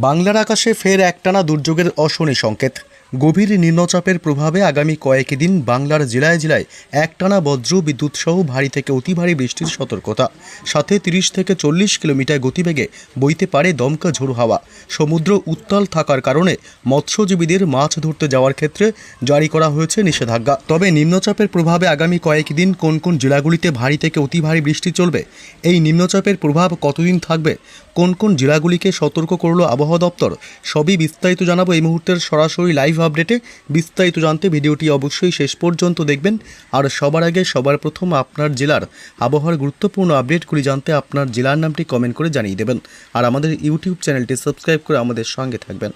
বাংলার আকাশে ফের একটানা দুর্যোগের অশনি সংকেত। গভীর নিম্নচাপের প্রভাবে আগামী কয়েকদিন বাংলার জেলায় জেলায় একটানা বজ্র বিদ্যুৎ সহ ভারী থেকে অতি ভারী বৃষ্টির সতর্কতা। সাথে তিরিশ থেকে চল্লিশ কিলোমিটার গতিবেগে বইতে পারে দমকা ঝোড়ো হাওয়া। সমুদ্র উত্তাল থাকার কারণে মৎস্যজীবীদের মাছ ধরতে যাওয়ার ক্ষেত্রে জারি করা হয়েছে নিষেধাজ্ঞা। তবে নিম্নচাপের প্রভাবে আগামী কয়েকদিন কোন কোন জেলাগুলিতে ভারী থেকে অতি ভারী বৃষ্টি চলবে, এই নিম্নচাপের প্রভাব কতদিন থাকবে, কোন কোন জেলাগুলিকে সতর্ক করল আবহাওয়া দপ্তর, সবই বিস্তারিত জানাব এই মুহূর্তের সরাসরি লাইভ আপডেটে বিস্তারিত জানতে ভিডিওটি অবশ্যই শেষ পর্যন্ত দেখবেন। আর সবার আগে, সবার প্রথম আপনার জেলার আবহাওয়ার গুরুত্বপূর্ণ আপডেটগুলি জানতে আপনার জেলার নামটি কমেন্ট করে জানিয়ে দেবেন। আর আমাদের ইউটিউব চ্যানেলটি সাবস্ক্রাইব করে আমাদের সঙ্গে থাকবেন।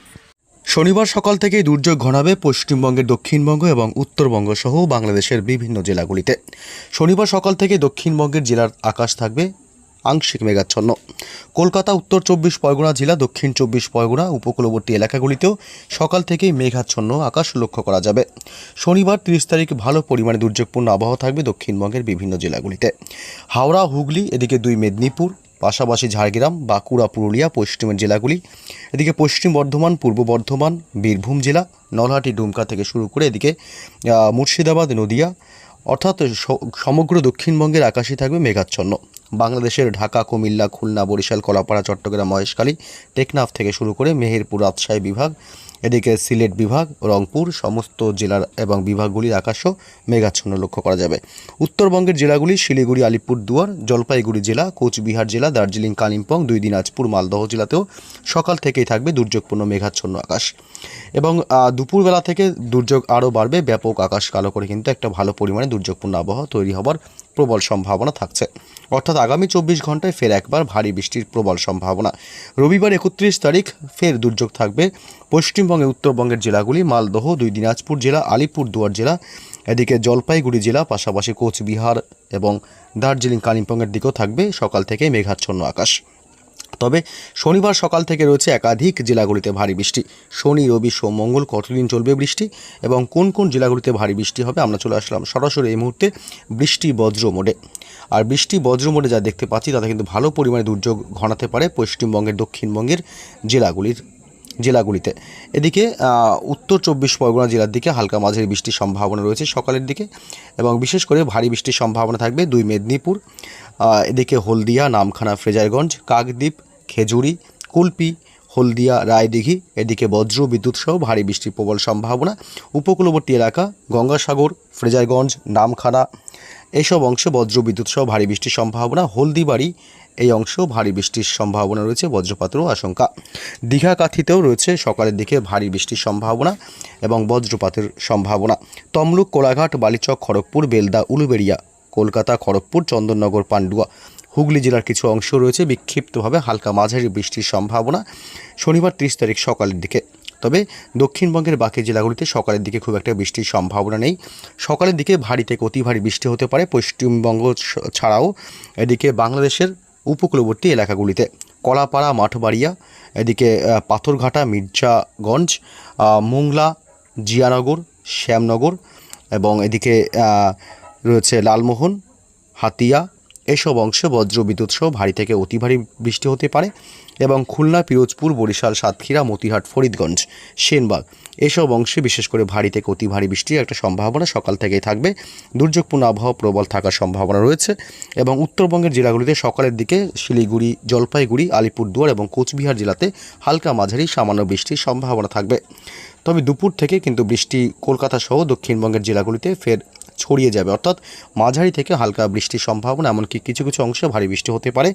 শনিবার সকাল থেকেই দুর্যোগ ঘনাবে পশ্চিমবঙ্গের দক্ষিণবঙ্গ এবং উত্তরবঙ্গ সহ বাংলাদেশের বিভিন্ন জেলাগুলিতে। শনিবার সকাল থেকে দক্ষিণবঙ্গের জেলার আকাশ থাকবে আংশিক মেঘাচ্ছন্ন। কলকাতা, উত্তর চব্বিশ পরগনা জেলা, দক্ষিণ চব্বিশ পরগনা উপকূলবর্তী এলাকাগুলিতেও সকাল থেকেই মেঘাচ্ছন্ন আকাশ লক্ষ্য করা যাবে। শনিবার তিরিশ তারিখ ভালো পরিমাণে দুর্যোগপূর্ণ আবহাওয়া থাকবে দক্ষিণবঙ্গের বিভিন্ন জেলাগুলিতে। হাওড়া, হুগলি, এদিকে দুই মেদিনীপুর, পাশাপাশি ঝাড়গ্রাম, বাঁকুড়া, পুরুলিয়া, পশ্চিমের জেলাগুলি। এদিকে পশ্চিম বর্ধমান, পূর্ব বর্ধমান, বীরভূম জেলা, নলহাটি, ডুমকা থেকে শুরু করে এদিকে মুর্শিদাবাদ, নদিয়া, অর্থাৎ সমগ্র দক্ষিণবঙ্গের আকাশই থাকবে মেঘাচ্ছন্ন। বাংলাদেশের ঢাকা, কুমিল্লা, খুলনা, বরিশাল, কলাপাড়া, চট্টগ্রাম, মহেশখালী, টেকনাফ থেকে শুরু করে মেহেরপুর, রাজশাহী বিভাগ, এদিকে সিলেট বিভাগ, রংপুর, সমস্ত জেলার এবং বিভাগগুলির আকাশও মেঘাচ্ছন্ন লক্ষ্য করা যাবে। উত্তরবঙ্গের জেলাগুলি শিলিগুড়ি আলিপুরদুয়ার জলপাইগুড়ি জেলা, কোচবিহার জেলা, দার্জিলিং, কালিম্পং, দুই দিনাজপুর, মালদহ জেলাতেও সকাল থেকেই থাকবে দুর্যোগপূর্ণ মেঘাচ্ছন্ন আকাশ। এবং দুপুরবেলা থেকে দুর্যোগ আরও বাড়বে, ব্যাপক আকাশ কালো করে কিন্তু একটা ভালো পরিমাণে দুর্যোগপূর্ণ আবহাওয়া তৈরি হবার প্রবল সম্ভাবনা থাকছে। অর্থাৎ আগামী চব্বিশ ঘন্টায় ফের একবার ভারী বৃষ্টির প্রবল সম্ভাবনা। রবিবার একত্রিশ তারিখ ফের দুর্যোগ থাকবে। পশ্চিমবঙ্গের উত্তরবঙ্গের জেলাগুলি, মালদহ, দুই দিনাজপুর জেলা আলিপুরদুয়ার জেলা, এদিকে জলপাইগুড়ি জেলা, পাশাপাশি কোচবিহার এবং দার্জিলিং, কালিম্পংয়ের দিকেও থাকবে সকাল থেকে মেঘাচ্ছন্ন আকাশ। তবে শনিবার সকাল থেকে রয়েছে একাধিক জেলাগুলিতে ভারী বৃষ্টি। শনি, রবি, সোম, মঙ্গল কতদিন চলবে বৃষ্টি এবং কোন কোন জেলাগুলিতে ভারী বৃষ্টি হবে আমরা চলে আসলাম সরাসরি এই মুহূর্তে বৃষ্টি বজ্র মোডে। আর বৃষ্টি বজ্র মোডে যা দেখতে পাচ্ছি তাতে কিন্তু ভালো পরিমাণে দুর্যোগ ঘনাতে পারে পশ্চিমবঙ্গের, দক্ষিণবঙ্গের জেলাগুলির। জেলাগুলিতে। এদিকে উত্তর চব্বিশ পরগনা জেলার দিকে হালকা মাঝারি বৃষ্টির সম্ভাবনা রয়েছে সকালের দিকে এবং বিশেষ করে ভারী বৃষ্টির সম্ভাবনা থাকবে দুই মেদিনীপুর এদিকে হলদিয়া, নামখানা, ফ্রেজারগঞ্জ, কাকদ্বীপ, খেজুরি, কুলপি, হলদিয়া, রায়দিঘি, এদিকে বজ্র, বিদ্যুৎ সহ ভারী বৃষ্টির প্রবল সম্ভাবনা। উপকূলবর্তী এলাকা গঙ্গাসাগর, ফ্রেজারগঞ্জ, নামখানা, এসব অংশে বজ্র, বিদ্যুৎ সহ ভারী বৃষ্টির সম্ভাবনা। হলদিবাড়ি এই অংশেও ভারী বৃষ্টির সম্ভাবনা রয়েছে, বজ্রপাতেরও আশঙ্কা। দীঘা কাথিতেও রয়েছে সকালের দিকে ভারী বৃষ্টির সম্ভাবনা এবং বজ্রপাতের সম্ভাবনা। তমলুক, কোলাঘাট, বালিচক, খড়গপুর, বেলদা, উলুবেড়িয়া, কলকাতা, খড়গপুর, চন্দননগর, পান্ডুয়া, হুগলি জেলার কিছু অংশ রয়েছে বিক্ষিপ্তভাবে হালকা মাঝারি বৃষ্টির সম্ভাবনা শনিবার তিরিশ তারিখ সকালের দিকে। তবে দক্ষিণবঙ্গের বাকি জেলাগুলিতে সকালের দিকে খুব একটা বৃষ্টির সম্ভাবনা নেই। সকালের দিকে ভারী থেকে অতি ভারী বৃষ্টি হতে পারে। পশ্চিমবঙ্গ ছাড়াও এদিকে বাংলাদেশের উপকূলবর্তী এলাকাগুলিতে। কলাপাড়া, মাঠবাড়িয়া, এদিকে পাথরঘাটা, মির্জাগঞ্জ মোংলা, জিয়ানগর, শ্যামনগর এবং এদিকে রয়েছে লালমোহন, হাতিয়া। এসব অংশে বজ্র বিদ্যুৎ সহ ভারী থেকে অতি ভারী বৃষ্টি হতে পারে। এবং খুলনা, পিরোজপুর, বরিশাল, সাতক্ষীরা, মতিহাট, ফরিদগঞ্জ, সেনবাগ। এসব অংশে বিশেষ করে ভারী থেকে অতি ভারী বৃষ্টির একটা সম্ভাবনা সকাল থেকেই থাকবে। দুর্যোগপূর্ণ আবহাওয়া প্রবল থাকার সম্ভাবনা রয়েছে এবং উত্তরবঙ্গের জেলাগুলিতে সকালের দিকে শিলিগুড়ি, জলপাইগুড়ি, আলিপুরদুয়ার এবং কোচবিহার জেলাতে হালকা মাঝারি সামান্য বৃষ্টির সম্ভাবনা থাকবে। তবে দুপুর থেকে কিন্তু বৃষ্টি কলকাতা সহ দক্ষিণবঙ্গের জেলাগুলিতে ফের ছড়িয়ে যাবে। অর্থাৎ মাঝারি থেকে হালকা বৃষ্টির সম্ভাবনা, এমনকি কিছু কিছু অংশে ভারী বৃষ্টি হতে পারে।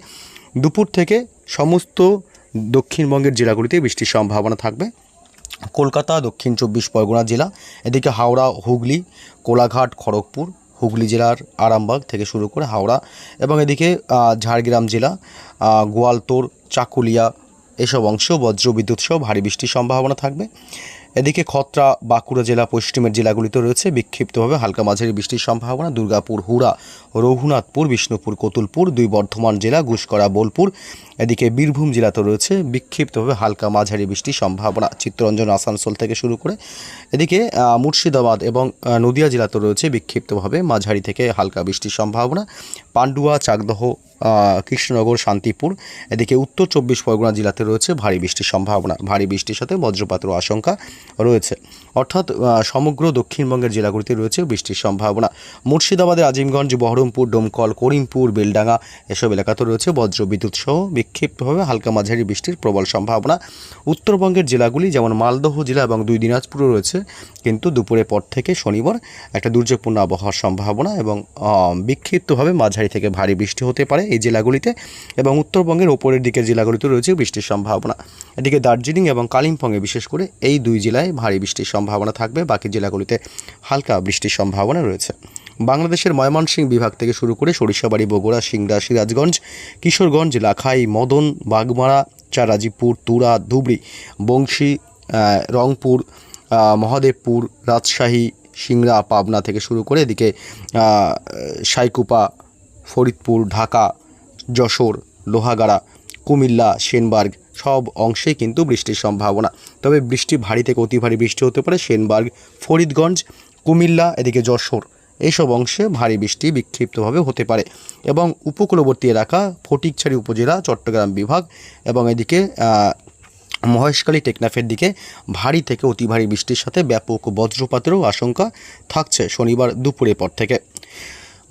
দুপুর থেকে সমস্ত দক্ষিণবঙ্গের জেলাগুলিতে বৃষ্টির সম্ভাবনা থাকবে। কলকাতা, দক্ষিণ চব্বিশ পরগনা জেলা, এদিকে হাওড়া, হুগলি, কোলাঘাট, খড়গপুর, হুগলি জেলার আরামবাগ থেকে শুরু করে হাওড়া এবং এদিকে ঝাড়গ্রাম জেলা গোয়ালতোড় চাকুলিয়া এসব অংশেও বজ্র বিদ্যুৎ সহ ভারী বৃষ্টির সম্ভাবনা থাকবে। এদিকে খত্রা, বাঁকুড়া জেলা, পশ্চিমের জেলাগুলিতে রয়েছে বিক্ষিপ্তভাবে হালকা মাঝারি বৃষ্টির সম্ভাবনা। দুর্গাপুর, হুড়া, রঘুনাথপুর, বিষ্ণুপুর, কতুলপুর, দুই বর্ধমান জেলা গুসকরা বোলপুর, এদিকে বীরভূম জেলাতে রয়েছে বিক্ষিপ্তভাবে হালকা মাঝারি বৃষ্টির সম্ভাবনা। চিত্তরঞ্জন, আসানসোল থেকে শুরু করে এদিকে মুর্শিদাবাদ এবং নদিয়া জেলাতে রয়েছে বিক্ষিপ্তভাবে মাঝারি থেকে হালকা বৃষ্টির সম্ভাবনা। পান্ডুয়া, চাকদহ কৃষ্ণনগর, শান্তিপুর, এদিকে উত্তর চব্বিশ পরগনা জেলাতে রয়েছে ভারী বৃষ্টির সম্ভাবনা। ভারী বৃষ্টির সাথে বজ্রপাতের আশঙ্কা রয়েছে। অর্থাৎ সমগ্র দক্ষিণবঙ্গের জেলাগুলিতে রয়েছে বৃষ্টির সম্ভাবনা। মুর্শিদাবাদের আজিমগঞ্জ, বহরমপুর, ডোমকল, করিমপুর, বেলডাঙ্গা এসব এলাকাতে রয়েছে বজ্র বিদ্যুৎ সহ বিক্ষিপ্তভাবে হালকা মাঝারি বৃষ্টির প্রবল সম্ভাবনা। উত্তরবঙ্গের জেলাগুলি যেমন মালদহ জেলা এবং দুই দিনাজপুরও রয়েছে, কিন্তু দুপুরের পর থেকে শনিবার একটা দুর্যোগপূর্ণ আবহাওয়ার সম্ভাবনা এবং বিক্ষিপ্তভাবে মাঝারি থেকে ভারী বৃষ্টি হতে পারে এই জেলাগুলিতে এবং উত্তরবঙ্গের ওপরের দিকের জেলাগুলিতে রয়েছে বৃষ্টির সম্ভাবনা। এদিকে দার্জিলিং এবং কালিম্পংয়ে বিশেষ করে এই দুই জেলায় ভারী বৃষ্টির সম্ভাবনা থাকবে, বাকি জেলাগুলিতে হালকা বৃষ্টির সম্ভাবনা রয়েছে। বাংলাদেশের ময়মনসিংহ বিভাগ থেকে শুরু করে সরিষাবাড়ি, বগুড়া, সিংড়া, সিরাজগঞ্জ, কিশোরগঞ্জ, লাখাই, মদন, বাগমারা, চারাজিপুর, তুরা, ধুবড়ি, বংশী রংপুর মহাদেবপুর, রাজশাহী, সিংড়া, পাবনা থেকে শুরু করে এদিকে সাইকুপা ফরিদপুর ঢাকা যশোর লোহাগাড়া কুমিল্লা সেনবার্গ সব অংশেই কিন্তু বৃষ্টির সম্ভাবনা। তবে বৃষ্টি ভারী থেকে অতি ভারী বৃষ্টি হতে পারে সেনবার্গ ফরিদগঞ্জ কুমিল্লা এদিকে যশোর। এইসব অংশে ভারী বৃষ্টি বিক্ষিপ্তভাবে হতে পারে এবং উপকূলবর্তী এলাকা ফটিকছড়ি উপজেলা চট্টগ্রাম বিভাগ এবং এদিকে আহ, মহেশখালী টেকনাফের দিকে ভারী থেকে অতি ভারী বৃষ্টির সাথে ব্যাপক বজ্রপাতেরও আশঙ্কা থাকছে শনিবার দুপুরের পর থেকে।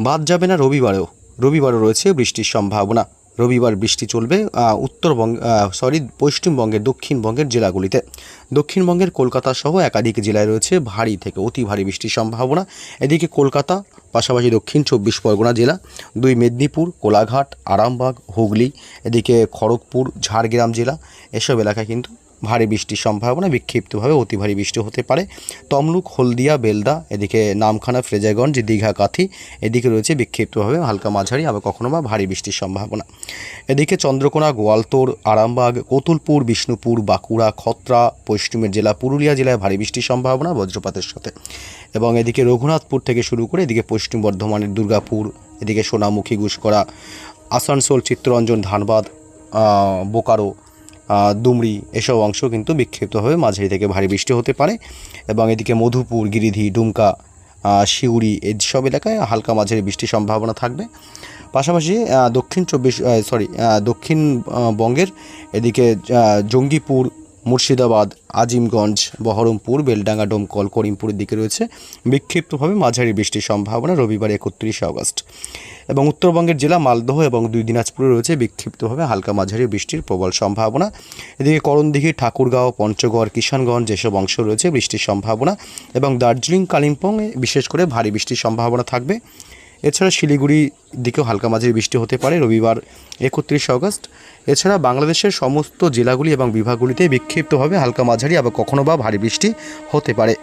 বাদ যাবে না রবিবারেও। রবিবারও রয়েছে বৃষ্টির সম্ভাবনা। রবিবার বৃষ্টি চলবে উত্তরবঙ্গ সরি পশ্চিমবঙ্গের দক্ষিণবঙ্গের জেলাগুলিতে। দক্ষিণবঙ্গের কলকাতা সহ একাধিক জেলায় রয়েছে ভারী থেকে অতি ভারী বৃষ্টির সম্ভাবনা। এদিকে কলকাতা, পাশাপাশি দক্ষিণ চব্বিশ পরগনা জেলা, দুই মেদিনীপুর, কোলাঘাট, আরামবাগ, হুগলি, এদিকে খড়গপুর, ঝাড়গ্রাম জেলা, এসব এলাকায় কিন্তু ভারী বৃষ্টির সম্ভাবনা বিক্ষিপ্তভাবে অতি ভারী বৃষ্টি হতে পারে। তমলুক, হলদিয়া, বেলদা, এদিকে নামখানা ফ্রেজারগঞ্জ দীঘা কাথি এদিকে রয়েছে বিক্ষিপ্তভাবে হালকা মাঝারি, আবার কখনো বা ভারী বৃষ্টির সম্ভাবনা। এদিকে চন্দ্রকোনা গোয়ালতোড় আরামবাগ, কতুলপুর, বিষ্ণুপুর, বাঁকুড়া, খত্রা, পশ্চিমের জেলা, পুরুলিয়া জেলায় ভারী বৃষ্টির সম্ভাবনা বজ্রপাতের সাথে। এবং এদিকে রঘুনাথপুর থেকে শুরু করে এদিকে পশ্চিম বর্ধমানের দুর্গাপুর, এদিকে সোনামুখী গুসকরা আসানসোল, চিত্তরঞ্জন, ধানবাদ বোকারো দুমড়ি এসব অংশ কিন্তু বিক্ষিপ্তভাবে মাঝারি থেকে ভারী বৃষ্টি হতে পারে এবং এদিকে মধুপুর, গিরিধি, ডুমকা শিউড়ি এইসব এলাকায় হালকা মাঝারি বৃষ্টির সম্ভাবনা থাকবে। পাশাপাশি দক্ষিণ চব্বিশ সরি দক্ষিণ বঙ্গের এদিকে জঙ্গিপুর মুর্শিদাবাদ, আজিমগঞ্জ, বহরমপুর, বেলডাঙ্গা, ডোমকল, করিমপুরের দিকে রয়েছে বিক্ষিপ্তভাবে মাঝারি বৃষ্টির সম্ভাবনা রবিবার একত্রিশে আগস্ট। এবং উত্তরবঙ্গের জেলা মালদহ এবং দুই দিনাজপুরে রয়েছে বিক্ষিপ্তভাবে হালকা মাঝারি বৃষ্টির প্রবল সম্ভাবনা। এদিকে করণদিঘি, ঠাকুরগাঁও, পঞ্চগড়, কিষানগঞ্জ যেসব অংশ রয়েছে বৃষ্টির সম্ভাবনা এবং দার্জিলিং কালিম্পংয়ে বিশেষ করে ভারী বৃষ্টির সম্ভাবনা থাকবে। এছাড়া শিলিগুড়ি দিকেও হালকা মাঝারি বৃষ্টি হতে পারে রবিবার একত্রিশে অগস্ট এছাড়া বাংলাদেশের সমস্ত জেলাগুলি এবং বিভাগগুলিতে বিক্ষিপ্তভাবে হালকা মাঝারি আবার কখনো বা ভারী বৃষ্টি হতে পারে।